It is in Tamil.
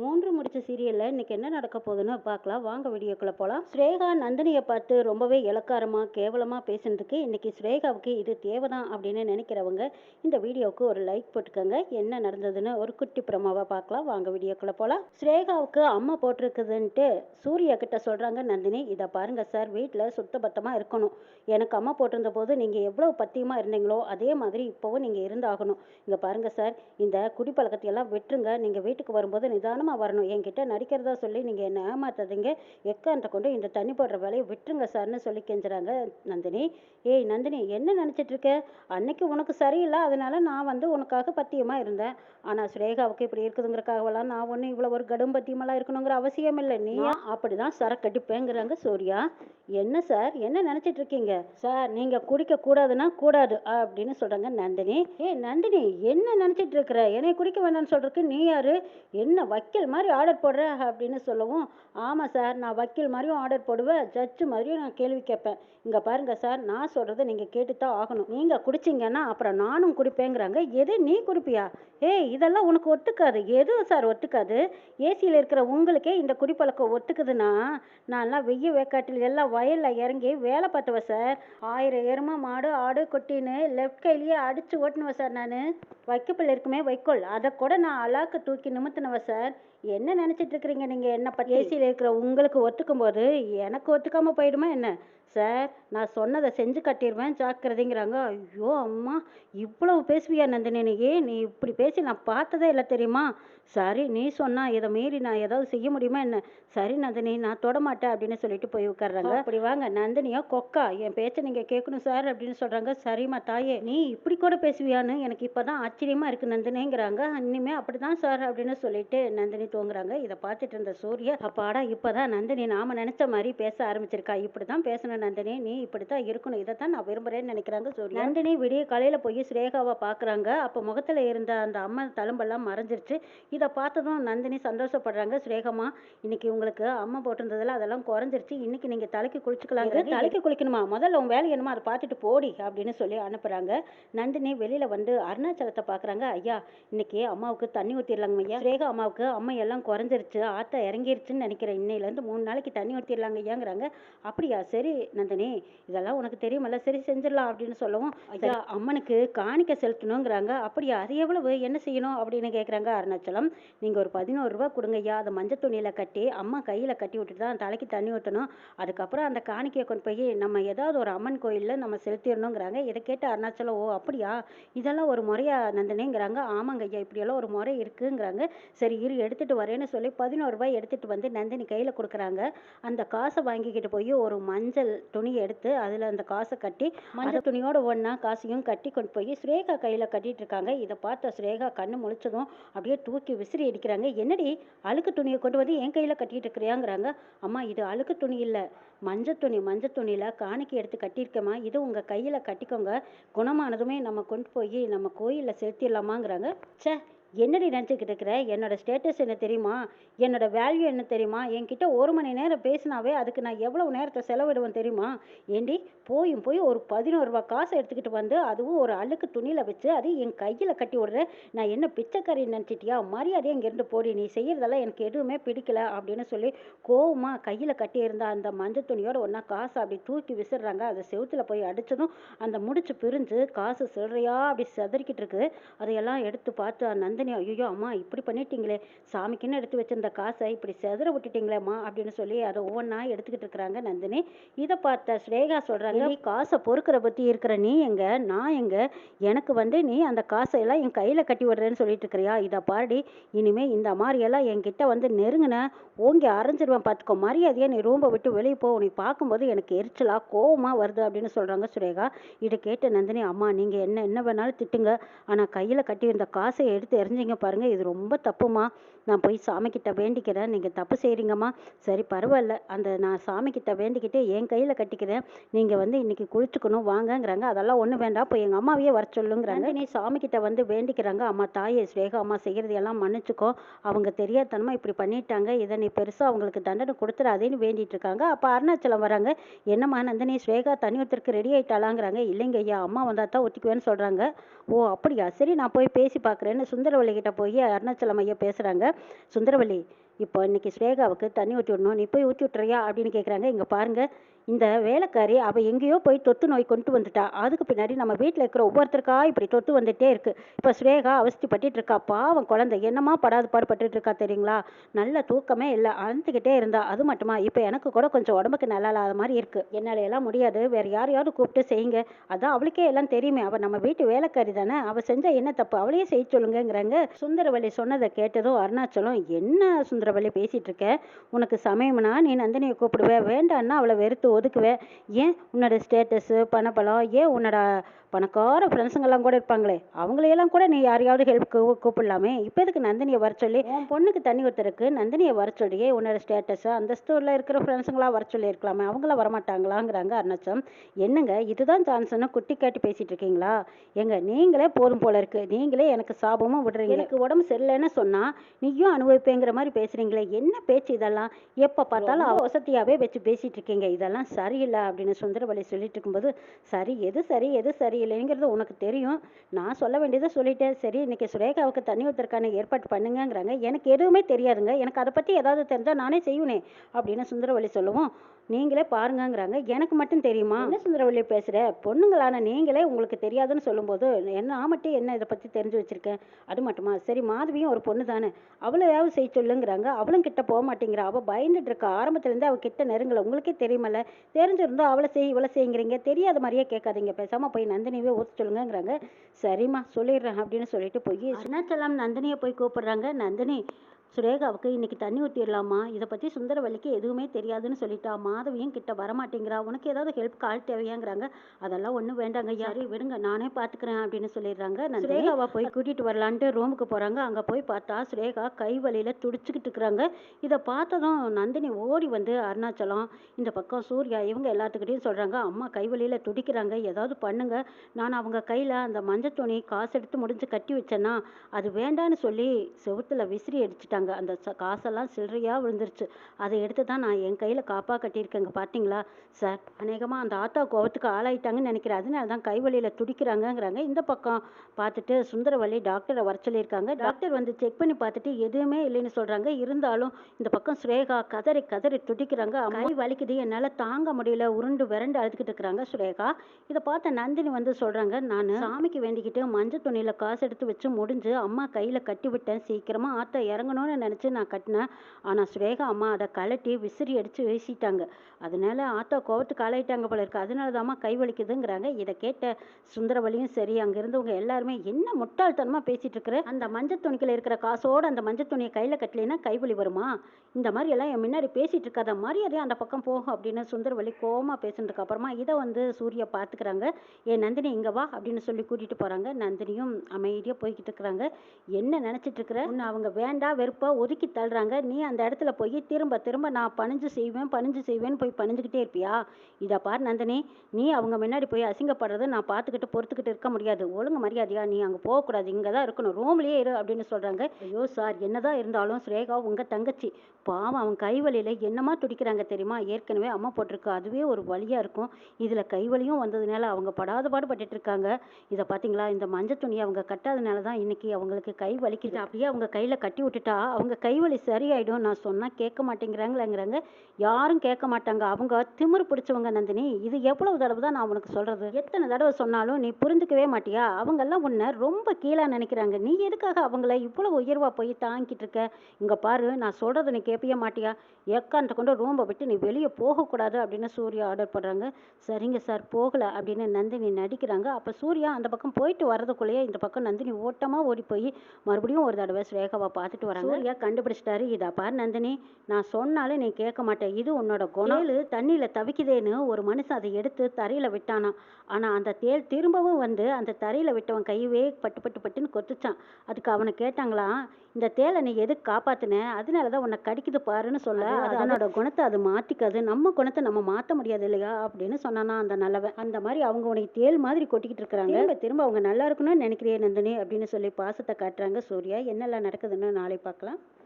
மூன்று முடிச்ச சீரியலில் இன்னைக்கு என்ன நடக்க போகுதுன்னு பார்க்கலாம். வாங்க வீடியோக்குள்ளே போகலாம் ஸ்ரேகா நந்தினியை பார்த்து ரொம்பவே இலக்காரமாக கேவலமாக பேசுனதுக்கு இன்னைக்கு ஸ்ரேகாவுக்கு இது தேவைதான் அப்படின்னு நினைக்கிறவங்க இந்த வீடியோவுக்கு ஒரு லைக் போட்டுக்கோங்க. என்ன நடந்ததுன்னு ஒரு குட்டி பிரமாவை பார்க்கலாம். வாங்க வீடியோக்குள்ளே போகலாம் ஸ்ரேகாவுக்கு அம்மா போட்டிருக்குதுன்ட்டு சூர்யா கிட்ட சொல்கிறாங்க நந்தினி இதை பாருங்க சார் வீட்டில் சுத்தபத்தமாக இருக்கணும். எனக்கு அம்மா போட்டிருந்த போது நீங்கள் எவ்வளோ பத்தியமாக இருந்தீங்களோ அதே மாதிரி இப்போவும் நீங்கள் இருந்தாகணும். இங்கே பாருங்க சார் இந்த குடிப்பழக்கத்தையெல்லாம் விட்டுருங்க. நீங்கள் வீட்டுக்கு வரும்போது நிதானம் நிதானமாக வரணும். என்கிட்ட நடிக்கிறதா சொல்லி நீங்கள் என்னை ஏமாத்தாதீங்க. எக்காந்த கொண்டு இந்த தண்ணி போடுற வேலையை விட்டுருங்க சார்னு சொல்லி கெஞ்சுறாங்க நந்தினி. ஏய் நந்தினி என்ன நினச்சிட்டு இருக்க அன்னைக்கு உனக்கு சரியில்லை. அதனால நான் வந்து உனக்காக பத்தியமாக இருந்தேன். ஆனால் ஸ்ரேகாவுக்கு இப்படி இருக்குதுங்கிறக்காகவெல்லாம் நான் ஒன்றும் இவ்வளோ ஒரு கடும் பத்தியமெல்லாம் இருக்கணுங்கிற அவசியம் இல்லை. நீ அப்படி தான் சரக்கடிப்பேங்கிறாங்க சூர்யா. என்ன சார்? என்ன நினச்சிட்டு இருக்கீங்க சார் நீங்கள் குடிக்க கூடாதுன்னா கூடாது அப்படின்னு சொல்கிறாங்க நந்தினி. ஏ நந்தினி என்ன நினச்சிட்டு இருக்கிற என்னை குடிக்க வேண்டாம்னு சொல்றதுக்கு நீ யாரு? என்ன வக்கீல் மாதிரி ஆர்டர் போடுற அப்படின்னு சொல்லவும் ஆமாம் சார் நான் வக்கீல் மாதிரியும் ஆர்டர் போடுவேன் ஜட்ஜு மாதிரியும் நான் கேள்வி கேட்பேன். இங்கே பாருங்கள் சார் நான் சொல்கிறத நீங்கள் கேட்டு தான் ஆகணும். நீங்கள் குடிச்சிங்கன்னா அப்புறம் நானும் குடிப்பேங்கிறாங்க. எது நீ குடிப்பியா? ஏய் இதெல்லாம் உனக்கு ஒத்துக்காது. எதுவும் சார் ஒத்துக்காது? ஏசியில் இருக்கிற உங்களுக்கே இந்த குடிப்பழக்கம் ஒத்துக்குதுன்னா நான்லாம் வெய்ய வேக்காட்டில் எல்லாம் வயலில் இறங்கி வேலை பார்த்துவேன் சார் ஆயிரம் எருமை மாடு ஆடு கொட்டின்னு லெஃப்ட் கையிலேயே அடித்து ஓட்டினுவேன் சார் நான். வைக்கப்பில் இருக்குமே வைக்கோல். அதை கூட நான் அலாக்கு தூக்கி நிமித்தினவன் சார் என்ன நினச்சிட்டு இருக்கிறீங்க நீங்கள் என்ன பற்றி ஏசியில் இருக்கிற உங்களுக்கு ஒத்துக்கும் போது எனக்கு ஒத்துக்காமல் போயிடுமா என்ன? சார் நான் சொன்னதை செஞ்சு கட்டிடுவேன் ஜாக்கிரதைங்கிறாங்க. ஐயோ அம்மா இவ்வளவு பேசுவியா நந்தினி நீ? நீ இப்படி பேசி நான் பார்த்ததே இல்லை தெரியுமா? சரி நீ சொன்னா இதை மீறி நான் ஏதாவது செய்ய முடியுமா என்ன? சரி நந்தினி நான் தொட மாட்டேன் அப்படின்னு சொல்லிட்டு போய் உட்கார்றாங்க. அப்படி வாங்க. நந்தினியா கொக்கா என் பேச்சை நீங்க கேட்கணும் சார் அப்படின்னு சொல்றாங்க. சரிம்மா தாயே நீ இப்படி கூட பேசுவியான்னு எனக்கு இப்பதான் ஆச்சரியமா இருக்கு நந்தினிங்கிறாங்க. இனிமே அப்படிதான் சார் அப்படின்னு சொல்லிட்டு நந்தினி தூங்குறாங்க இதை பார்த்துட்டு இருந்த சூர்யா அப்பாடா இப்பதான் நந்தினி நாம நினைச்ச மாதிரி பேச ஆரம்பிச்சிருக்கா. இப்படிதான் பேசணும் நந்தினி. நீ இப்படித்தான் இருக்கணும். இதைத்தான் நான் விரும்புறேன்னு நினைக்கிறாங்க சூர்யா. நந்தினி விடிய காலையில போய் ஸ்ரேகாவை பாக்குறாங்க அப்ப முகத்துல இருந்த அந்த அம்மா தழும்பெல்லாம் மறைஞ்சிருச்சு. இதை பார்த்ததும் நந்தினி சந்தோஷப்படுறாங்க. ஸ்ரேகமா இன்னைக்கு உங்களுக்கு அம்மா போட்டிருந்ததுல அதெல்லாம் குறைஞ்சிருச்சு. இன்னைக்கு நீங்க தலைக்கு குளிச்சுக்கலாங்க. தலைக்கு குளிக்கணுமா? முதல்ல உன் வேலை என்னமோ அதை பார்த்துட்டு போடி அப்படின்னு சொல்லி அனுப்புறாங்க. நந்தினி வெளியில வந்து அருணாச்சலத்தை பாக்குறாங்க ஐயா இன்னைக்கு அம்மாவுக்கு தண்ணி ஊத்திடலாங்க ஐயா. ஸ்ரேகா அம்மாவுக்கு அம்மா எல்லாம் குறைஞ்சிருச்சு ஆத்தா இறங்கிருச்சுன்னு நினைக்கிறேன் இன்னையில இருந்து மூணு நாளைக்கு தண்ணி ஊத்திடலாங்க ஐயாங்கிறாங்க. அப்படியா சரி நந்தினி இதெல்லாம் உனக்கு தெரியுமல்ல சரி செஞ்சிடலாம் அப்படின்னு சொல்லவும் ஐயா அம்மனுக்கு காணிக்க செலுத்தணுங்கிறாங்க. அப்படியா அது எவ்வளவு என்ன செய்யணும்? அப்படின்னு கேக்குறாங்க அருணாச்சலம். நீங்க ஒரு பதினோரு ரூபாய் கொடுங்க ஐயா அதை மஞ்சள் துணியில கட்டி அம்மா கையில கட்டி விட்டுட்டு தான் தலைக்கு தண்ணி ஊற்றணும் அதுக்கப்புறம் அந்த காணிக்கையை கொண்டு போய் நம்ம ஏதாவது ஒரு அம்மன் கோயில்ல நம்ம செலுத்திடணுங்கிறாங்க. இதை கேட்டு அருணாச்சலம் ஓ அப்படியா? இதெல்லாம் ஒரு முறையா நந்தினிங்கிறாங்க. ஆமாங்க ஐயா இப்படியெல்லாம் ஒரு முறை இருக்குங்கிறாங்க. சரி இரு எடுத்துட்டு வரேன்னு சொல்லி பதினோரு ரூபாய் எடுத்துட்டு வந்து நந்தினி கையில கொடுக்குறாங்க. அந்த காசை வாங்கிக்கிட்டு போய் ஒரு மஞ்சள் துணி எடுத்து அதுல அந்த காசை கட்டி மஞ்சள் துணியோட ஒண்ணா காசையும் கட்டி கொண்டு போய் ஸ்ரேகா கையில கட்டிட்டு இருக்காங்க. இதை பார்த்த ஸ்ரேகா கண்ணு முழிச்சதும் அப்படியே தூக்கி விசிறி அடிக்கிறாங்க. என்னடி அழுக்கு துணியை கொண்டு வந்து என் கையில கட்டிட்டு இருக்கிறியாங்கிறாங்க? அம்மா இது அழுக்கு துணி இல்ல. மஞ்சள் துணி மஞ்சள் துணியில காணிக்கை எடுத்து கட்டியிருக்கேம்மா. இது உங்க கையில கட்டிக்கோங்க. குணமானதுமே நம்ம கொண்டு போய் நம்ம கோயில்ல செலுத்திடலாமாங்கிறாங்க. ச்சே என்னடி நினச்சிக்கிட்டு இருக்கிற? என்னோட ஸ்டேட்டஸ் என்ன தெரியுமா? என்னோட வேல்யூ என்ன தெரியுமா? என்கிட்ட ஒரு மணி நேரம் பேசினாவே அதுக்கு நான் எவ்வளவு நேரத்தை செலவிடுவேன் தெரியுமா? ஏண்டி போயும் போய் ஒரு பதினோரு ரூபா காசை எடுத்துக்கிட்டு வந்து அதுவும் ஒரு அழுக்கு துணியில் வச்சு அது என் கையில் கட்டி விடுறேன் நான் என்ன பிச்சைக்காரி நினச்சிட்டியா? மரியாதையை இங்கேருந்து போடி. நீ செய்கிறதெல்லாம் எனக்கு எதுவுமே பிடிக்கல அப்படின்னு சொல்லி கோவமாக கையில் கட்டி அந்த மஞ்சள் துணியோட ஒன்றா காசை அப்படி தூக்கி விசிறாங்க. அதை செவுத்துல போய் அடிச்சதும் அந்த முடிச்சு பிரிஞ்சு காசு சில்லறையா அப்படி செதறிக்கிட்டு இருக்கு. அதையெல்லாம் எடுத்து பார்த்து நந்தினி ஐயோ அம்மா இப்படி பண்ணிட்டீங்களே சாமிக்குன்னு எடுத்து வச்சிருந்த காசை இப்படி செதற விட்டுட்டீங்களேம்மா அப்படின்னு சொல்லி அதை ஒவ்வொன்றா எடுத்துக்கிட்டு இருக்கிறாங்க நந்தினி. இதை பார்த்த ஸ்ரேகா சொல்றாங்க நீ காசை பொறுக்கிற பத்தி இருக்கிற நீ எங்க? நான் எங்க? எனக்கு வந்து நீ அந்த காசை எல்லாம் என் கையில கட்டி விடுறேன்னு சொல்லிட்டு இருக்கிறியா? இதை பாருடி இனிமே இந்த மாதிரி எல்லாம் என்கிட்ட வந்து நெருங்கின ஓங்கி அரைஞ்சிருவேன் பார்த்துக்கோ மரியாதையா நீ ரூம்பை விட்டு வெளியே போ உன்னை பார்க்கும்போது எனக்கு எரிச்சலா கோவமா வருது அப்படின்னு சொல்றாங்க சுரேகா இதை கேட்ட நந்தினி அம்மா நீங்க என்ன என்ன வேணாலும் திட்டுங்க ஆனா கையில கட்டி இருந்த காசை எடுத்து எறிஞ்சிங்க பாருங்க இது ரொம்ப தப்புமா? நான் போய் சாமி கிட்ட வேண்டிக்கிறேன் நீங்க தப்பு செய்றீங்கம்மா. சரி பரவாயில்ல. அந்த நான் சாமி கிட்ட வேண்டிக்கிட்டு என் கையில கட்டிக்கிறேன். நீங்க வந்து இன்னைக்கு குளிச்சுக்கணும் வாங்கங்கிறாங்க. அதெல்லாம் ஒண்ணு வேண்டாம். போய் எங்க அம்மாவையே வர சொல்லுங்கிறாங்க. நீ சாமி கிட்ட வந்து வேண்டிக்கிறாங்க. அம்மா தாயே ஸ்ரேகா அம்மா செய்யறது எல்லாம் மன்னிச்சுக்கோ. அவங்க தெரியாதனமா இப்படி பண்ணிட்டாங்க. இதை நீ பெருசா அவங்களுக்கு தண்டனை கொடுத்துடாதேன்னு வேண்டிட்டு இருக்காங்க. அப்ப அருணாச்சலம் வராங்க. என்னம்மா நந்தினி தனி ஒருத்தருக்கு ரெடி ஆயிட்டாளாங்கிறாங்க. இல்லைங்க ஐயா அம்மா வந்தா தான் ஒத்திக்குவேன்னு சொல்றாங்க. ஓ அப்படியா? சரி நான் போய் பேசி பார்க்குறேன்னு சுந்தர சுந்தரவள்ளி கிட்ட போய் அருணாச்சலம் ஐயா பேசுகிறாங்க சுந்தரவள்ளி இப்போ இன்னைக்கு ஸ்ரேகாவுக்கு தண்ணி ஊற்றி விடணும். நீ போய் ஊற்றி விட்டுறியா? அப்படின்னு கேட்குறாங்க இங்கே பாருங்க இந்த வேலைக்காரி அவள் எங்கேயோ போய் தொத்து நோய் கொண்டு வந்துட்டா. அதுக்கு பின்னாடி நம்ம வீட்டில் இருக்கிற ஒவ்வொருத்தருக்கா இப்படி தொத்து வந்துட்டே இருக்கு. இப்போ ஸ்ரேகா அவஸ்திப்பட்டு இருக்கா. பாவம் குழந்தை. என்னமா படாது பாடுபட்டு இருக்கா தெரியுங்களா? நல்ல தூக்கமே இல்லை. அழுந்துக்கிட்டே இருந்தா. அது மட்டுமா? இப்போ எனக்கு கூட கொஞ்சம் உடம்புக்கு நல்லா இல்லாத மாதிரி இருக்கு. என்னால எல்லாம் முடியாது. வேற யாரையாவது கூப்பிட்டு செய்யுங்க. அதான் அவளுக்கே எல்லாம் தெரியுமே. அவள் நம்ம வீட்டு வேலைக்காரி தானே. அவள் செஞ்சா என்ன தப்பு? அவளையே செய்ய சொல்லுங்கங்கிறாங்க. சுந்தரவள்ளி சொன்னதை கேட்டதும் அருணாச்சலம் என்ன சுந்தரவள்ளி பேசிட்டு இருக்க? உனக்கு சமயம்னா நீ நந்தினியை கூப்பிடுவேன் வேண்டான்னா அவளை வெறுத்து ஒதுக்குவே. ஏன் உன்னோட ஸ்டேட்டஸு பணபலம் ஏன் உன்னோட பணக்கார ஃப்ரெண்ட்ஸுங்கெல்லாம் கூட இருப்பாங்களே? அவங்களையெல்லாம் கூட நீ யாரையாவது ஹெல்ப் கூப்பிடலாமே? இப்போ எதுக்கு நந்தினியை வர சொல்லி உன் பொண்ணுக்கு தண்ணி ஊற்றுறதுக்கு நந்தினியை வர சொல்லியே உன்னோட ஸ்டேட்டஸு அந்த ஸ்டோரில் இருக்கிற ஃப்ரெண்ட்ஸுங்களாம் வர சொல்லி இருக்கலாமே? அவங்களாம் வரமாட்டாங்களாங்கிறாங்க அருணாச்சலம். என்னங்க? இதுதான் சான்ஸ்னு குட்டி காட்டி பேசிட்டு இருக்கீங்களா? எங்க நீங்களே போதும் போல இருக்கு. நீங்களே எனக்கு சாபமும் விடுறீங்க. எனக்கு உடம்பு சரியில்லைன்னு சொன்னா நீயும் அனுபவிப்பேங்கிற மாதிரி பேசுறீங்களே? என்ன பேச்சு இதெல்லாம்? எப்போ பார்த்தாலும் வசதியாகவே வச்சு பேசிட்டு இருக்கீங்க. இதெல்லாம் சரியில்லை அப்படின்னு சுந்தரவள்ளி சொல்லிட்டு இருக்கும்போது சரி எது சரி எது சரியில்லைங்கிறது உனக்கு தெரியும். நான் சொல்ல வேண்டியதை சொல்லிட்டேன். சரி இன்னைக்கு சுரேகாவுக்கு தண்ணி ஊற்றுறதுக்கான ஏற்பாடு பண்ணுங்கங்கிறாங்க. எனக்கு எதுவுமே தெரியாதுங்க. எனக்கு அதை பற்றி ஏதாவது தெரிஞ்சால் நானே செய்வேனே அப்படின்னு சுந்தரவள்ளி சொல்லுவோம். நீங்களே பாருங்கங்கிறாங்க. எனக்கு மட்டும் தெரியுமா? என்ன சுந்தரவள்ளி பேசுகிற பொண்ணுங்களான நீங்களே உங்களுக்கு தெரியாதுன்னு சொல்லும்போது என்ன நான் மட்டும் என்ன இதை பற்றி தெரிஞ்சு வச்சுருக்கேன்? அது மட்டுமா? சரி மாதவியும் ஒரு பொண்ணு தானே அவளையாவது செய்ய சொல்லுங்கிறாங்க. அவளும் கிட்ட போக மாட்டேங்கிறா. அவள் பயந்துட்டு இருக்கா. ஆரம்பத்துலேருந்து அவள் கிட்ட நெருங்கலை. உங்களுக்கே தெரியுமல்ல. தெரிஞ்சிருந்தா அவளை செய் இவளை செய்யுங்கிறீங்க. தெரியாத மாதிரியே கேட்காதீங்க. பேசாமல் போய் நந்தினியவே ஊற்ற சொல்லுங்கிறாங்க சரிம்மா சொல்லிடுறேன் அப்படின்னு சொல்லிட்டு போய் அருணாச்சலம் நந்தினியை போய் கூப்பிடுறாங்க. நந்தினி சுரேகாவுக்கு இன்னைக்கு தண்ணி ஊற்றிடலாமா இதை பற்றி சுந்தரவல்லிக்கு எதுவுமே தெரியாதுன்னு சொல்லிட்டா. மாதவியும் கிட்ட வரமாட்டேங்கிறா. உனக்கு ஏதாவது ஹெல்ப் கால் தேவையாங்கிறாங்க. அதெல்லாம் ஒன்றும் வேண்டாங்க யாரு விடுங்க நானே பார்த்துக்கிறேன் அப்படின்னு சொல்லிடுறாங்க. நான் சுரேகாவை போய் கூட்டிகிட்டு வரலான்ட்டு ரூமுக்கு போகிறாங்க அங்கே போய் பார்த்தா சுரேகா கை வலியில் துடிச்சுக்கிட்டு இருக்கிறாங்க. இதை பார்த்ததும் நந்தினி ஓடி வந்து அருணாச்சலம் இந்த பக்கம் சூர்யா இவங்க எல்லாத்துக்கிட்டையும் சொல்கிறாங்க அம்மா கை வலியில் துடிக்கிறாங்க. ஏதாவது பண்ணுங்க. நான் அவங்க கையில் அந்த மஞ்சள் துணி காசு எடுத்து முடிஞ்சு கட்டி வச்சேன்னா அது வேண்டான்னு சொல்லி செவுத்துல விசிறி அடிச்சிட்டாங்க. அந்த ச- காசெல்லாம் சில்லறையாக விழுந்துருச்சு. அதை எடுத்து தான் நான் என் கையில் காப்பாக கட்டியிருக்கேங்க பார்த்தீங்களா சார் அநேகமாக அந்த ஆத்தா கோவத்துக்கு ஆளாயிட்டாங்கன்னு நினைக்கிறேன். அதனால தான் கை வலியில் துடிக்கிறாங்கங்கிறாங்க. இந்த பக்கம் பார்த்துட்டு சுந்தரவள்ளி டாக்டரை வர சொல்லியிருக்காங்க. டாக்டர் வந்து செக் பண்ணி பார்த்துட்டு எதுவுமே இல்லைன்னு சொல்கிறாங்க இருந்தாலும் இந்த பக்கம் சுரேகா கதறி கதறி துடிக்கிறாங்க. கை வலிக்குது. என்னால் தாங்க முடியல. உருண்டு விரண்டு அழுதுகிட்டு இருக்கிறாங்க சுரேகா. இதை பார்த்த நந்தினி வந்து சொல்கிறாங்க நான் சாமிக்கு வேண்டிக்கிட்டு மஞ்சள் துணியில் காசு எடுத்து வச்சு முடிஞ்சு அம்மா கையில் கட்டி விட்டேன். சீக்கிரமாக இறங்கணும். இறங்கணும்னு நினச்சி நான் கட்டினேன். ஆனால் சுரேகா அம்மா அதை கழட்டி விசிறி அடித்து வீசிட்டாங்க. அதனால ஆத்தா கோவத்துக்கு ஆளாயிட்டாங்க போல இருக்கு. அதனால தாம்மா கை வலிக்குதுங்கிறாங்க. இதை கேட்ட சுந்தரவலியும் சரி அங்கே இருந்தவங்க எல்லாருமே என்ன முட்டாள்தனமாக பேசிகிட்டு இருக்கிற? அந்த மஞ்சள் துணிக்கில் இருக்கிற காசோட அந்த மஞ்சள் துணியை கையில் கட்டலைன்னா கைவலி வருமா? இந்த மாதிரி எல்லாம் என் முன்னாடி பேசிட்டு இருக்காத மரியாதையா அந்த பக்கம் போகும் அப்படின்னு சுந்தரவலி கோவமா பேசுனதுக்கு அப்புறமா இதை வந்து சூர்யா பார்த்துக்கிறாங்க ஏ நந்தினி இங்கே வா அப்படின்னு சொல்லி கூட்டிட்டு போறாங்க. நந்தினியும் அமைதியாக போய்கிட்டு இருக்கிறாங்க. என்ன நினச்சிட்டு இருக்கிற? அவங்க வேண்டாம் வெறுப்பு ஒதுக்கி தள்ளுறாங்க. நீ அந்த இடத்துல போய் திரும்ப திரும்ப நான் பணிஞ்சு செய்வேன் பணிஞ்சு செய்வேன்னு போய் பணிஞ்சுக்கிட்டே இருப்பியா? இதை பார் நந்தினி. நீ அவங்க முன்னாடி போய் அசிங்கப்படுறத நான் பார்த்துக்கிட்டு பொறுத்துக்கிட்டு இருக்க முடியாது. ஒழுங்கு மரியாதையா நீ அங்கே போகக்கூடாது. இங்கே தான் இருக்கணும். ரூம்லேயே இரு அப்படின்னு சொல்கிறாங்க ஐயோ சார் என்னதான் இருந்தாலும் ஸ்ரேகா உங்கள் தங்கச்சி. பாவம் அவன் கை என்னமா துடிக்கிறாங்க தெரியுமா? ஏற்கனவே அம்மா போட்டிருக்கு. அதுவே ஒரு வழியாக இருக்கும். இதில் கை வலியும் வந்ததுனால அவங்க படாத பாடுபட்டு இருக்காங்க. இதை பார்த்தீங்களா இந்த மஞ்சள் துணியை அவங்க கட்டாதனால தான் இன்னைக்கு அவங்களுக்கு கை வலிக்குது. அப்படியே அவங்க கையில் கட்டி விட்டுட்டா அவங்க கை வலி சரியாயிடும். நான் சொன்னால் கேட்க மாட்டேங்கிறாங்களேங்கிறாங்க. யாரும் கேட்க மாட்டாங்க. அவங்க திமிரு பிடிச்சவங்க நந்தினி. இது எவ்வளவு தடவை தான் நான் உனக்கு சொல்கிறது எத்தனை தடவை சொன்னாலும் நீ புரிஞ்சுக்கவே மாட்டியா? அவங்கெல்லாம் உன்னை ரொம்ப கீழாக நினைக்கிறாங்க. நீ எதுக்காக அவங்கள இவ்வளோ உயர்வாக போய் தாங்கிட்டு இருக்க? இங்கே பாரு நான் சொல்கிறது நீ கேட்பையே மாட்டியா? ஏக்கான்ட்ட கொண்டு ரூம்பை விட்டு நீ வெளியே போகக்கூடாது அப்படின்னு சூர்யா ஆர்டர் பண்ணுறாங்க சரிங்க சார் போகலை அப்படின்னு நந்தினி நடிக்கிறாங்க. அப்போ சூர்யா அந்த பக்கம் போயிட்டு வர்றதுக்குள்ளேயே இந்த பக்கம் நந்தினி ஓட்டமாக ஓடி போய் மறுபடியும் ஒரு தடவை ஸ்ரேகாவை பார்த்துட்டு வராங்க. சூர்யா கண்டுபிடிச்சிட்டாரு. இதா பார் நந்தினி நான் சொன்னாலும் நீ கேட்க மாட்டே. இது உன்னோட குணம். தண்ணியில தவிக்குதேன்னு ஒரு மனுஷன் அதை எடுத்து தரையில விட்டானா. ஆனா அந்த தேள் திரும்பவும் வந்து அந்த தரையில விட்டவன் கையவே பட்டு பட்டு பட்டுன்னு கொத்துச்சான். அதுக்கு அவனை கேட்டாங்களாம் இந்த தேளை நீ எதுக்கு காப்பாத்துன? அதனாலதான் உன்னை கடிக்குது பாருன்னு சொல்ல. அது அதனோட குணத்தை அது மாத்திக்காது. நம்ம குணத்தை நம்ம மாத்த முடியாது இல்லையா? அப்படின்னு சொன்னானா அந்த நல்லவன். அந்த மாதிரி அவங்க உனக்கு தேள் மாதிரி கொட்டிக்கிட்டு இருக்கிறாங்க. திரும்ப திரும்ப அவங்க நல்லா இருக்கணும்னு நினைக்கிறியே நந்தினி அப்படின்னு சொல்லி பாசத்தை காட்டுறாங்க சூர்யா. என்னெல்லாம் நடக்குதுன்னு நாளை பார்க்கலாம். mezcla